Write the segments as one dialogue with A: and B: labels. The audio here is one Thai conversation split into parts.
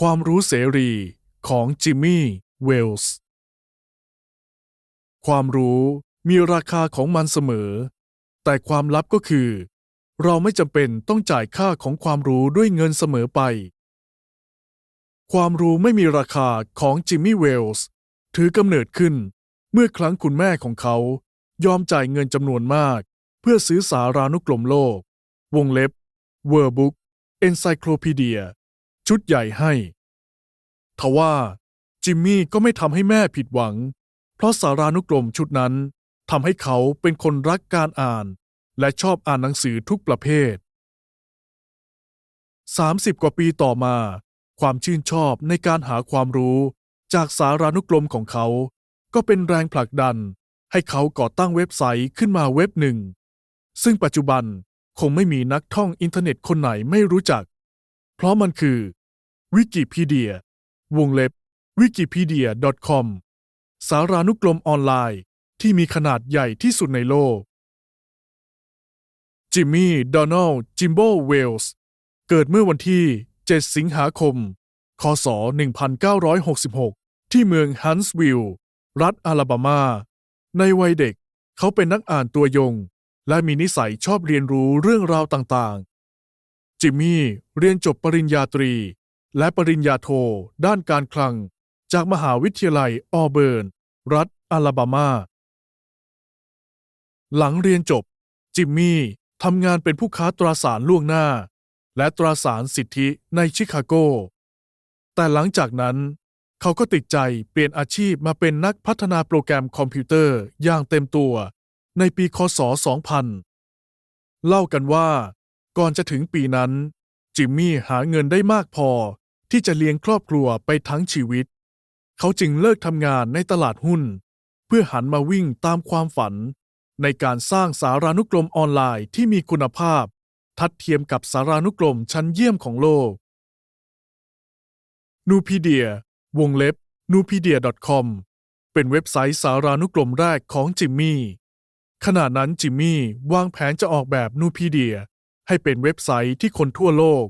A: ความรู้เสรีของจิมมี่เวลส์ ความรู้มีราคาของมันเสมอ แต่ความลับก็คือ เราไม่จำเป็นต้องจ่ายค่าของความรู้ด้วยเงินเสมอไป ความรู้ไม่มีราคาของจิมมี่เวลส์ถือกำเนิดขึ้น เมื่อครั้งคุณแม่ของเขา ยอมจ่ายเงินจำนวนมาก เพื่อซื้อสารานุกรมโลก วงเล็บเวอ ชุดใหญ่ให้ ทว่าจิมมี่ก็ไม่ทำให้แม่ผิดหวัง เพราะสารานุกรมชุดนั้นทำให้เขาเป็นคนรักการอ่าน และชอบอ่านหนังสือทุกประเภท 30 กว่าปีต่อมา ความชื่นชอบในการหาความรู้จากสารานุกรมของเขา ก็เป็นแรงผลักดันให้เขาก่อตั้งเว็บไซต์ขึ้นมาเว็บหนึ่ง ซึ่งปัจจุบันคงไม่มีนักท่องอินเทอร์เน็ตคนไหนไม่รู้จัก เพราะมันคือ วิกิพีเดียวงเล็บ wikipedia.com สารานุกรมออนไลน์ที่มีขนาดใหญ่ที่สุดในโลก จิมมี่โดนัลจิมโบเวลส์ เกิดเมื่อวันที่ 7 สิงหาคม คศ 1966 ที่เมืองฮันส์วิลล์ รัฐอลาบามา ในวัยเด็กเขาเป็นนักอ่านตัวยง และมีนิสัยชอบเรียนรู้เรื่องราวต่าง จิมมี่เรียนจบปริญญาตรี และปริญญาโท ด้านการคลัง จากมหาวิทยาลัยออเบิร์น รัฐอลาบามา หลังเรียนจบ จิมมี่ทำงานเป็นผู้ค้าตราสารล่วงหน้า และตราสารสิทธิในชิคาโก แต่หลังจากนั้น เขาก็ติดใจเปลี่ยนอาชีพมาเป็นนักพัฒนาโปรแกรมคอมพิวเตอร์อย่างเต็มตัว ในปีคศ 2000 เล่ากันว่า ก่อนจะถึงปีนั้น จิมมี่หาเงินได้มากพอที่จะเลี้ยงครอบครัวไปทั้งชีวิต เขาจึงเลิกทำงานในตลาดหุ้น เพื่อหันมาวิ่งตามความฝัน ในการสร้างสารานุกรมออนไลน์ที่มีคุณภาพ ทัดเทียมกับสารานุกรมชั้นเยี่ยมของโลกนูพีเดียวงเล็บ nupedia.com เป็นเว็บไซต์สารานุกรมแรกของจิมมี่ ขณะนั้นจิมมี่วางแผนจะออกแบบนูพีเดีย ให้เป็นเว็บไซต์ที่คนทั่วโลก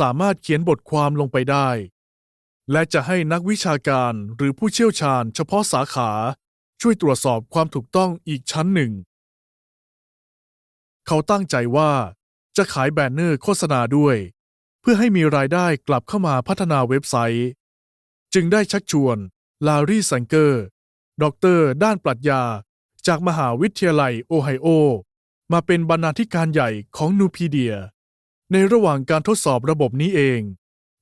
A: สามารถเขียนบทความลงไปได้ และจะให้นักวิชาการหรือผู้เชี่ยวชาญเฉพาะสาขา ช่วยตรวจสอบความถูกต้องอีกชั้นหนึ่ง เขาตั้งใจว่าจะขายแบนเนอร์โฆษณาด้วย เพื่อให้มีรายได้กลับเข้ามาพัฒนาเว็บไซต์ จึงได้ชักชวนลารีสังเกอร์ด็อกเตอร์ด้านปรัชญา จากมหาวิทยาลัยโอไฮโอ มาเป็นบรรณาธิการใหญ่ของนูพีเดีย ในระหว่างการทดสอบระบบนี้เอง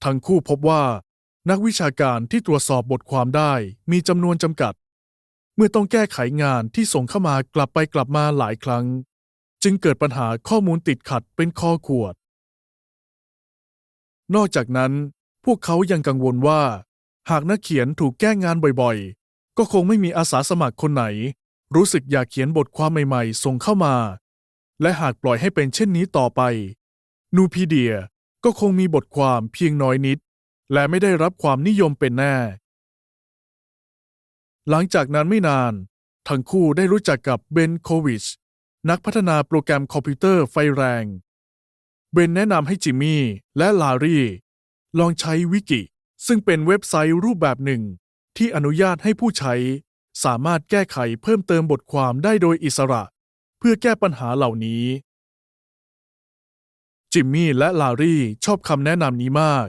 A: ทั้งคู่พบว่า นักวิชาการที่ตรวจสอบบทความได้มีจำนวนจำกัด เมื่อต้องแก้ไขงานที่ส่งเข้ามากลับไปกลับมาหลายครั้ง จึงเกิดปัญหาข้อมูลติดขัดเป็นข้อขวด นอกจากนั้น พวกเขายังกังวลว่า หากนักเขียนถูกแก้งานบ่อยๆ ก็คงไม่มีอาสาสมัครคนไหน รู้สึกอยากเขียนบทความใหม่ๆ ส่งเข้ามา และหากปล่อยให้เป็นเช่นนี้ต่อไป นูพีเดียก็คงมีบทความเพียงน้อยนิด และไม่ได้รับความนิยมเป็นแน่ หลังจากนั้นไม่นาน ทั้งคู่ได้รู้จักกับเบนโควิช นักพัฒนาโปรแกรมคอมพิวเตอร์ไฟแรง เบนแนะนำให้จิมมี่และลารีลองใช้วิกิ ซึ่งเป็นเว็บไซต์รูปแบบหนึ่ง ที่อนุญาตให้ผู้ใช้สามารถแก้ไขเพิ่มเติมบทความได้โดยอิสระ พื่อแก้ปัญหาเหล่านี้ จิมมี่และลารีชอบคำแนะนำนี้มาก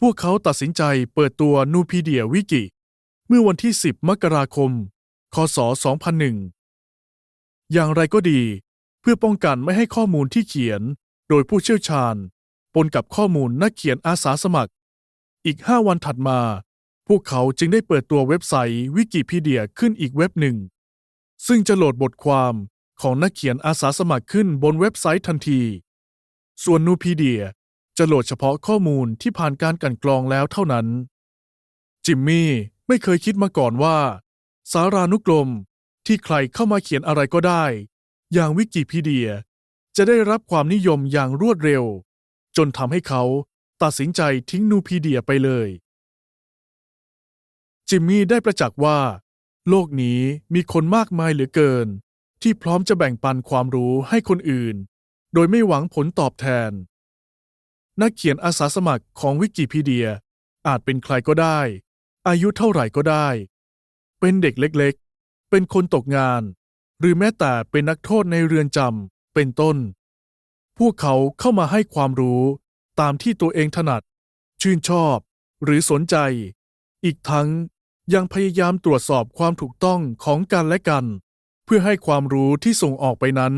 A: พวกเขาตัดสินใจเปิดตัวนูพีเดียวิกิ เมื่อวันที่ 10 มกราคม คศ 2001 อย่างไรก็ดี เพื่อป้องกันไม่ให้ข้อมูลที่เขียน โดยผู้เชี่ยวชาญ ปนกับข้อมูลนักเขียนอาสาสมัคร อีก 5 วันถัดมา พวกเขาจึงได้เปิดตัวเว็บไซต์วิกิพีเดียขึ้นอีกเว็บหนึ่งซึ่งจะโหลดบทความ ของนักเขียนอาสาสมัครขึ้นบนเว็บไซต์ทันที ส่วนนูพีเดียจะโหลดเฉพาะข้อมูลที่ผ่านการกันกรองแล้วเท่านั้น จิมมี่ไม่เคยคิดมาก่อนว่า สารานุกรมที่ใครเข้ามาเขียนอะไรก็ได้ อย่างวิกิพีเดีย จะได้รับความนิยมอย่างรวดเร็ว จนทำให้เขาตัดสินใจทิ้งนูพีเดียไปเลย จิมมี่ได้ประจักษ์ว่า โลกนี้มีคนมากมายเหลือเกิน ที่พร้อมจะแบ่งปันความรู้ให้คนอื่น โดยไม่หวังผลตอบแทน นักเขียนอาสาสมัครของวิกิพีเดีย อาจเป็นใครก็ได้ อายุเท่าไหร่ก็ได้ เป็นเด็กเล็กๆ เป็นคนตกงาน หรือแม้แต่เป็นนักโทษในเรือนจำเป็นต้น พวกเขาเข้ามาให้ความรู้ตามที่ตัวเองถนัด ชื่นชอบ หรือสนใจ อีกทั้งยังพยายามตรวจสอบความถูกต้องของกันและกัน พื่อให้ความรู้ที่ส่งออกไปนั้น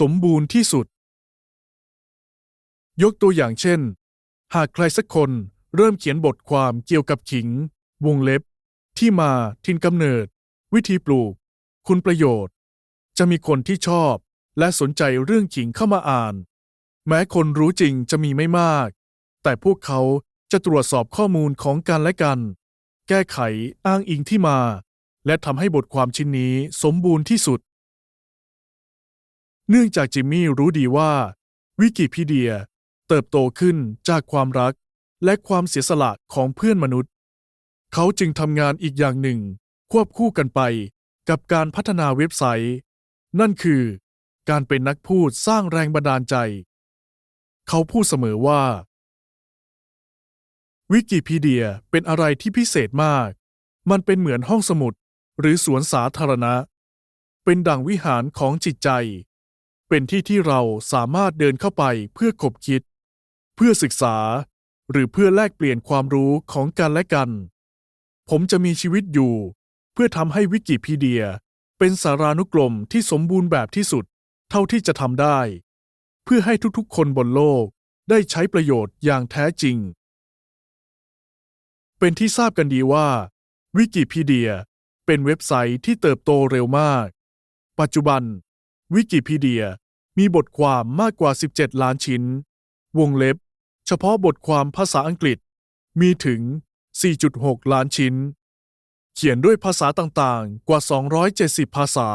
A: สมบูรณ์ที่สุด ยกตัวอย่างเช่น หากใครสักคนเริ่มเขียนบทความเกี่ยวกับขิง วงเล็บ ที่มาทินกำเนิด วิธีปลูก คุณประโยชน์ จะมีคนที่ชอบและสนใจเรื่องขิงเข้ามาอ่าน แม้คนรู้จริงจะมีไม่มาก แต่พวกเขาจะตรวจสอบข้อมูลของกันและกัน แก้ไขอ้างอิงที่มา และทำให้บทความชิ้นนี้สมบูรณ์ที่สุด เนื่องจากจิมมี่รู้ดีว่า วิกิพีเดียเติบโตขึ้นจากความรักและความเสียสละของเพื่อนมนุษย์ เขาจึงทำงานอีกอย่างหนึ่ง ควบคู่กันไปกับการพัฒนาเว็บไซต์ นั่นคือ การเป็นนักพูดสร้างแรงบันดาลใจ เขาพูดเสมอว่าวิกิพีเดียเป็นอะไรที่พิเศษมาก มันเป็นเหมือนห้องสมุด หรือสวนสาธารณะ เป็นดั่งวิหารของจิตใจ เป็นที่ที่เราสามารถเดินเข้าไปเพื่อคบคิด เพื่อศึกษา หรือเพื่อแลกเปลี่ยนความรู้ของกันและกัน ผมจะมีชีวิตอยู่ เพื่อทำให้วิกิพีเดีย เป็นสารานุกรมที่สมบูรณ์แบบที่สุด เท่าที่จะทำได้ เพื่อให้ทุกๆ คนบนโลกได้ใช้ประโยชน์อย่างแท้จริง เป็นที่ทราบกันดีว่า วิกิพีเดีย เป็นเว็บไซต์ที่เติบโตเร็วมาก ปัจจุบัน วิกิพีเดียมีบทความมากกว่า 17 ล้านชิ้น วงเล็บ เฉพาะบทความภาษาอังกฤษ มีถึง 4.6 ล้านชิ้น เขียนด้วยภาษาต่างๆ กว่า 270 ภาษา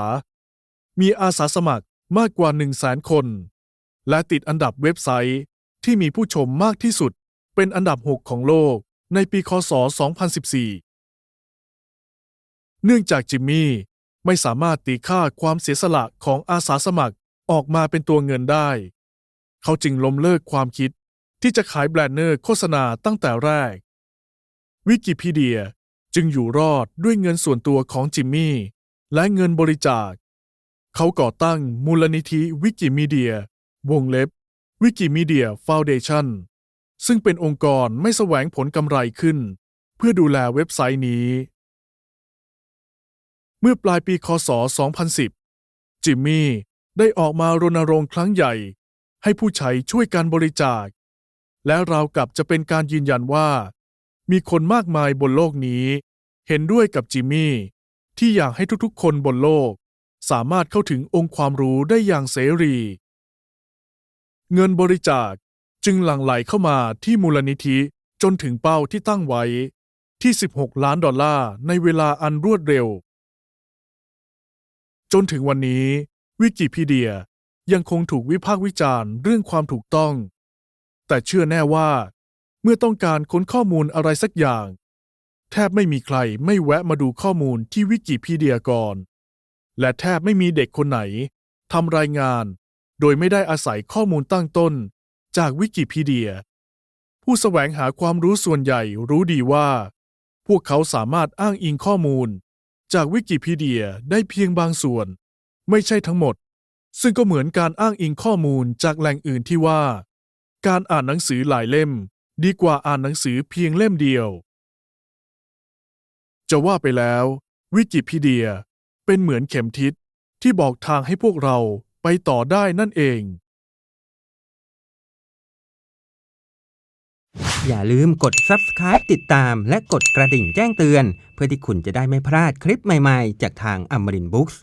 A: มีอาสาสมัครมากกว่า 100,000 คน และติดอันดับเว็บไซต์ที่มีผู้ชมมากที่สุด เป็นอันดับ 6 ของโลกในปีคศ 2014 เนื่องจากจิมมี่ไม่สามารถตีค่าความเสียสละของอาสาสมัครออกมาเป็นตัวเงินได้ เขาจึงล้มเลิกความคิดที่จะขายแบรนเนอร์โฆษณาตั้งแต่แรก วิกิพีเดียจึงอยู่รอดด้วยเงินส่วนตัวของจิมมี่ และเงินบริจาค เขาก่อตั้งมูลนิธิวิกิมีเดีย วงเล็บ วิกิมีเดียฟาวเดชั่นซึ่งเป็นองค์กรไม่แสวงผลกำไรขึ้น เพื่อดูแลเว็บไซต์นี้ เมื่อปลายปีคศ 2010 จิมมี่ได้ออกมารณรงค์ครั้งใหญ่ ให้ผู้ใช้ช่วยการบริจาค และราวกับจะเป็นการยืนยันว่า มีคนมากมายบนโลกนี้ เห็นด้วยกับจิมมี่ ที่อยากให้ทุกๆ คนบนโลก สามารถเข้าถึงองค์ความรู้ได้อย่างเสรี เงินบริจาคจึงหลั่งไหลเข้ามาที่มูลนิธิจนถึงเป้าที่ตั้งไว้ที่ 16 ล้านดอลลาร์ในเวลาอันรวดเร็ว จนถึงวันนี้ วิกิพีเดียยังคงถูกวิพากษ์วิจารณ์เรื่องความถูกต้อง แต่เชื่อแน่ว่า เมื่อต้องการค้นข้อมูลอะไรสักอย่าง แทบไม่มีใครไม่แวะมาดูข้อมูลที่วิกิพีเดียก่อน และแทบไม่มีเด็กคนไหนทำรายงาน โดยไม่ได้อาศัยข้อมูลตั้งต้น จากวิกิพีเดีย ผู้แสวงหาความรู้ส่วนใหญ่รู้ดีว่า พวกเขาสามารถอ้างอิงข้อมูล จากวิกิพีเดียได้เพียงบางส่วน ไม่ใช่ทั้งหมด ซึ่งก็เหมือนการอ้างอิงข้อมูลจากแหล่งอื่นที่ว่า การอ่านหนังสือหลายเล่ม ดีกว่าอ่านหนังสือเพียงเล่มเดียว จะว่าไปแล้ว วิกิพีเดียเป็นเหมือนเข็มทิศที่บอกทางให้พวกเราไปต่อได้นั่นเอง
B: อย่าลืมกด subscribe ติดตาม และกดกระดิ่งแจ้งเตือน เพื่อที่คุณจะได้ไม่พลาดคลิปใหม่ๆ จากทางอมรินบุ๊กส์